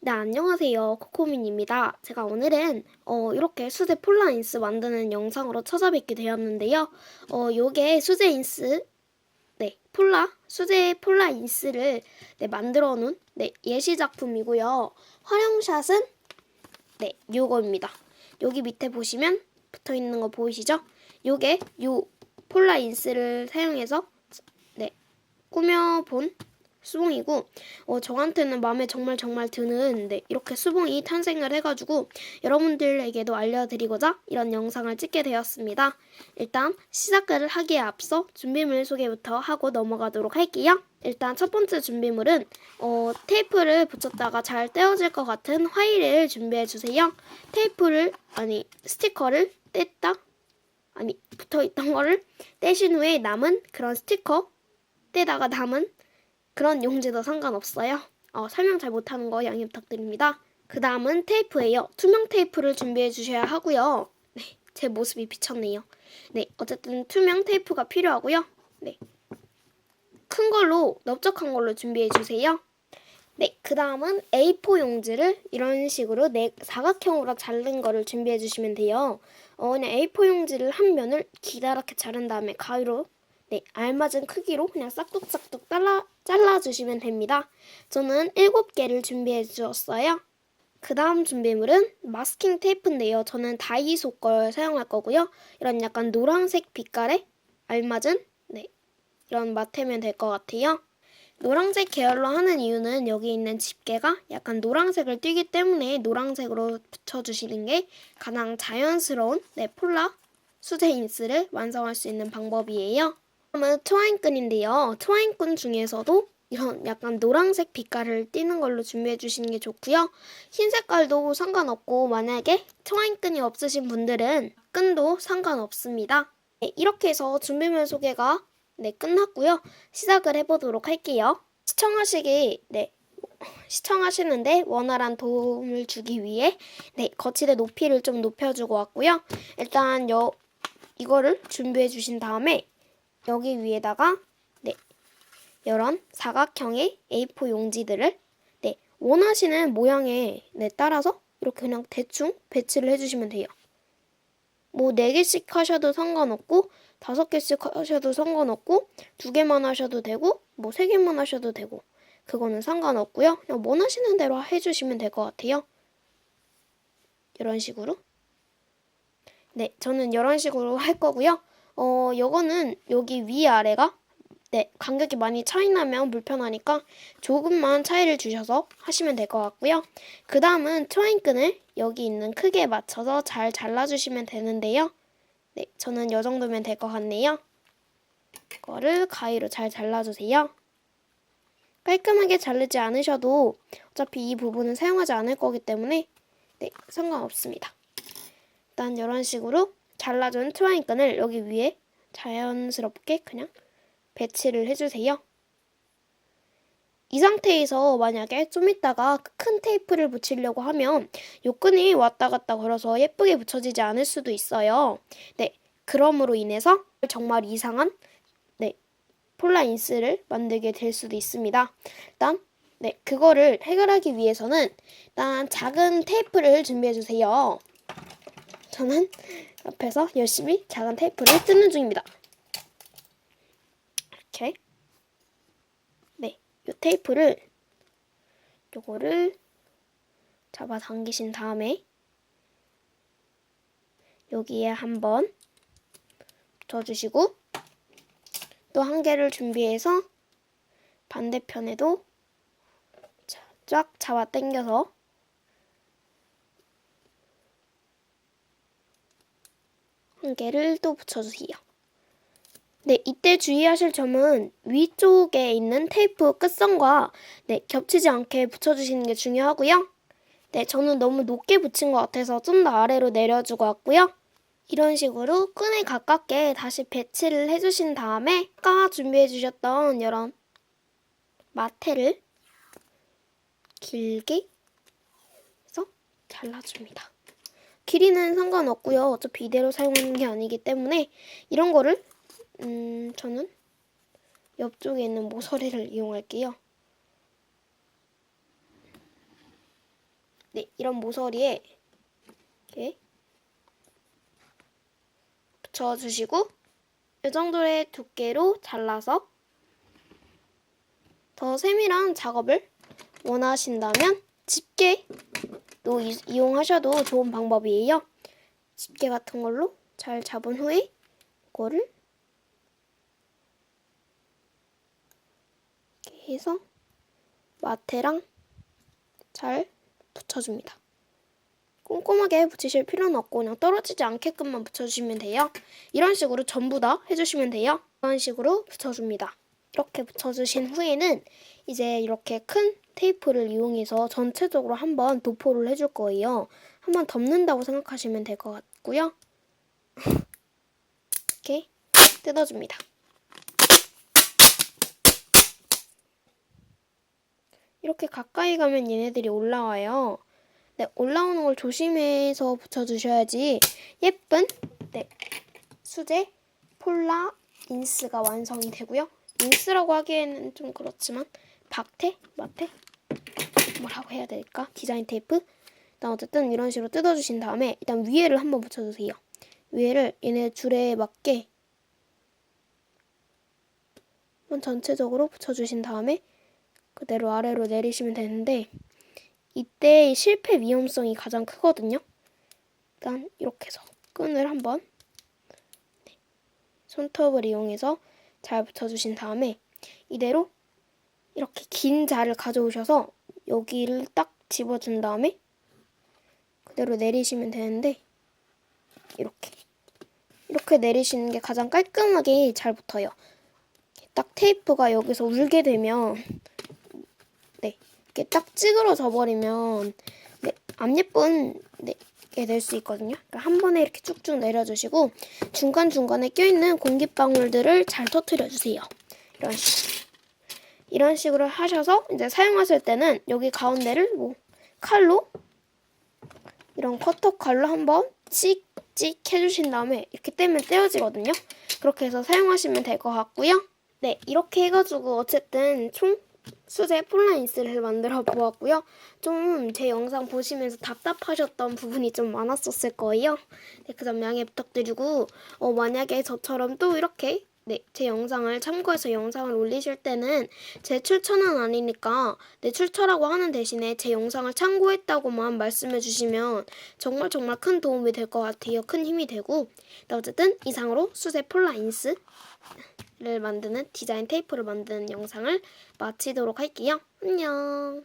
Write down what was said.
네, 안녕하세요. 코코민입니다. 제가 오늘은 어, 이렇게 수제 폴라인스 만드는 영상으로 찾아뵙게 되었는데요. 어, 요게 수제 인스, 네, 폴라, 수제 폴라인스를 네, 만들어 놓은 네, 예시 작품이고요. 활용샷은 네, 요거입니다. 여기 밑에 보시면 붙어 있는 거 보이시죠? 요게 요 폴라인스를 사용해서 네, 꾸며본 수봉이고 어, 저한테는 마음에 정말 정말 드는 네, 이렇게 수봉이 탄생을 해가지고 여러분들에게도 알려드리고자 이런 영상을 찍게 되었습니다. 일단 시작을 하기에 앞서 준비물 소개부터 하고 넘어가도록 할게요. 일단 첫 번째 준비물은 어, 테이프를 붙였다가 잘 떼어질 것 같은 화일을 준비해 주세요. 테이프를 아니 스티커를 뗐다 아니 붙어 있던 거를 떼신 후에 남은 그런 스티커 떼다가 남은 그런 용지도 상관없어요. 어, 설명 잘 못하는 거 양해 부탁드립니다. 그 다음은 테이프예요. 투명 테이프를 준비해 주셔야 하고요. 네, 제 모습이 비쳤네요. 네, 어쨌든 투명 테이프가 필요하고요. 네, 큰 걸로 넓적한 걸로 준비해 주세요. 네, 그 다음은 A4 용지를 이런 식으로 네, 사각형으로 자른 거를 준비해 주시면 돼요. 어, 그냥 A4 용지를 한 면을 기다랗게 자른 다음에 가위로 네, 알맞은 크기로 그냥 싹둑싹둑 잘라, 잘라주시면 됩니다. 저는 7개를 준비해 주었어요. 그 다음 준비물은 마스킹 테이프인데요. 저는 다이소 걸 사용할 거고요. 이런 약간 노란색 빛깔에 알맞은 네, 이런 마테면 될 것 같아요. 노란색 계열로 하는 이유는 여기 있는 집게가 약간 노란색을 띠기 때문에 노란색으로 붙여주시는 게 가장 자연스러운 네, 폴라 수제 인스를 완성할 수 있는 방법이에요. 다음은 트와인끈인데요. 트와인끈 중에서도 이런 약간 노란색 빛깔을 띠는 걸로 준비해 주시는 게 좋고요. 흰 색깔도 상관없고 만약에 트와인끈이 없으신 분들은 끈도 상관없습니다. 네, 이렇게 해서 준비물 소개가 네, 끝났고요. 시작을 해보도록 할게요. 시청하시기 네, 시청하시는데 원활한 도움을 주기 위해 네, 거치대 높이를 좀 높여주고 왔고요. 일단 여, 이거를 준비해 주신 다음에 여기 위에다가 네 이런 사각형의 A4 용지들을 네 원하시는 모양에 네 따라서 이렇게 그냥 대충 배치를 해주시면 돼요. 뭐 4개씩 하셔도 상관없고 5개씩 하셔도 상관없고 2개만 하셔도 되고 뭐 3개만 하셔도 되고 그거는 상관없고요. 그냥 원하시는 대로 해주시면 될 것 같아요. 이런 식으로 네 저는 이런 식으로 할 거고요. 어, 요거는 여기 위아래가 네, 간격이 많이 차이 나면 불편하니까 조금만 차이를 주셔서 하시면 될 것 같고요. 그 다음은 트와인 끈을 여기 있는 크기에 맞춰서 잘 잘라주시면 되는데요. 네, 저는 이 정도면 될 것 같네요. 이거를 가위로 잘 잘라주세요. 깔끔하게 자르지 않으셔도 어차피 이 부분은 사용하지 않을 거기 때문에 네, 상관없습니다. 일단 이런 식으로 잘라준 트와인끈을 여기 위에 자연스럽게 그냥 배치를 해주세요. 이 상태에서 만약에 좀 이따가 큰 테이프를 붙이려고 하면 요 끈이 왔다 갔다 걸어서 예쁘게 붙여지지 않을 수도 있어요. 네, 그럼으로 인해서 정말 이상한 네, 폴라인스를 만들게 될 수도 있습니다. 일단 네, 그거를 해결하기 위해서는 일단 작은 테이프를 준비해 주세요. 저는 옆에서 열심히 작은 테이프를 뜯는 중입니다. 이렇게 네, 이 테이프를 요거를 잡아 당기신 다음에 여기에 한번 붙여주시고 또 한 개를 준비해서 반대편에도 쫙 잡아 당겨서 한 개를 또 붙여주세요. 네, 이때 주의하실 점은 위쪽에 있는 테이프 끝선과 네, 겹치지 않게 붙여주시는 게 중요하고요. 네, 저는 너무 높게 붙인 것 같아서 좀 더 아래로 내려주고 왔고요. 이런 식으로 끈에 가깝게 다시 배치를 해주신 다음에 아까 준비해 주셨던 이런 마테를 길게 해서 잘라줍니다. 길이는 상관없고요. 어차피 이대로 사용하는 게 아니기 때문에 이런 거를 음, 저는 옆쪽에 있는 모서리를 이용할게요. 네, 이런 모서리에 이렇게 붙여주시고 이 정도의 두께로 잘라서 더 세밀한 작업을 원하신다면 집게 도 이- 이용하셔도 좋은 방법이에요. 집게 같은 걸로 잘 잡은 후에 이거를 이렇게 해서 마테랑 잘 붙여줍니다. 꼼꼼하게 붙이실 필요는 없고 그냥 떨어지지 않게끔만 붙여주시면 돼요. 이런 식으로 전부 다 해주시면 돼요. 이런 식으로 붙여줍니다. 이렇게 붙여주신 후에는 이제 이렇게 큰 테이프를 이용해서 전체적으로 한번 도포를 해줄 거예요. 한번 덮는다고 생각하시면 될 것 같고요. 이렇게 뜯어줍니다. 이렇게 가까이 가면 얘네들이 올라와요. 네, 올라오는 걸 조심해서 붙여주셔야지 예쁜 네, 수제 폴라 인스가 완성이 되고요. 인스라고 하기에는 좀 그렇지만 박테? 마테? 뭐라고 해야 될까? 디자인 테이프? 일단 어쨌든 이런 식으로 뜯어주신 다음에 일단 위에를 한번 붙여주세요. 위에를 얘네 줄에 맞게 한번 전체적으로 붙여주신 다음에 그대로 아래로 내리시면 되는데 이때 실패 위험성이 가장 크거든요. 일단 이렇게 해서 끈을 한번 네, 손톱을 이용해서 잘 붙여주신 다음에 이대로 이렇게 긴 자를 가져오셔서 여기를 딱 집어준 다음에 그대로 내리시면 되는데 이렇게 이렇게 내리시는 게 가장 깔끔하게 잘 붙어요. 딱 테이프가 여기서 울게 되면 네 이렇게 딱 찌그러져 버리면 네, 안 예쁜 네, 게 될 수 있거든요. 그러니까 한 번에 이렇게 쭉쭉 내려주시고 중간 중간에 껴있는 공기방울들을 잘 터트려 주세요. 이런 식으로 이런 식으로 하셔서 이제 사용하실 때는 여기 가운데를 뭐 칼로 이런 커터 칼로 한번 찍찍 해주신 다음에 이렇게 떼면 떼어지거든요. 그렇게 해서 사용하시면 될 것 같고요. 네, 이렇게 해가지고 어쨌든 총 수제 폴라인스를 만들어 보았고요. 좀 제 영상 보시면서 답답하셨던 부분이 좀 많았었을 거예요. 네, 그 점 양해 부탁드리고 어, 만약에 저처럼 또 이렇게 네, 제 영상을 참고해서 영상을 올리실 때는 제 출처는 아니니까 내 출처라고 하는 대신에 제 영상을 참고했다고만 말씀해 주시면 정말 정말 큰 도움이 될 것 같아요. 큰 힘이 되고 네, 어쨌든 이상으로 수제 폴라인스 를 만드는 디자인 테이프를 만드는 영상을 마치도록 할게요. 안녕.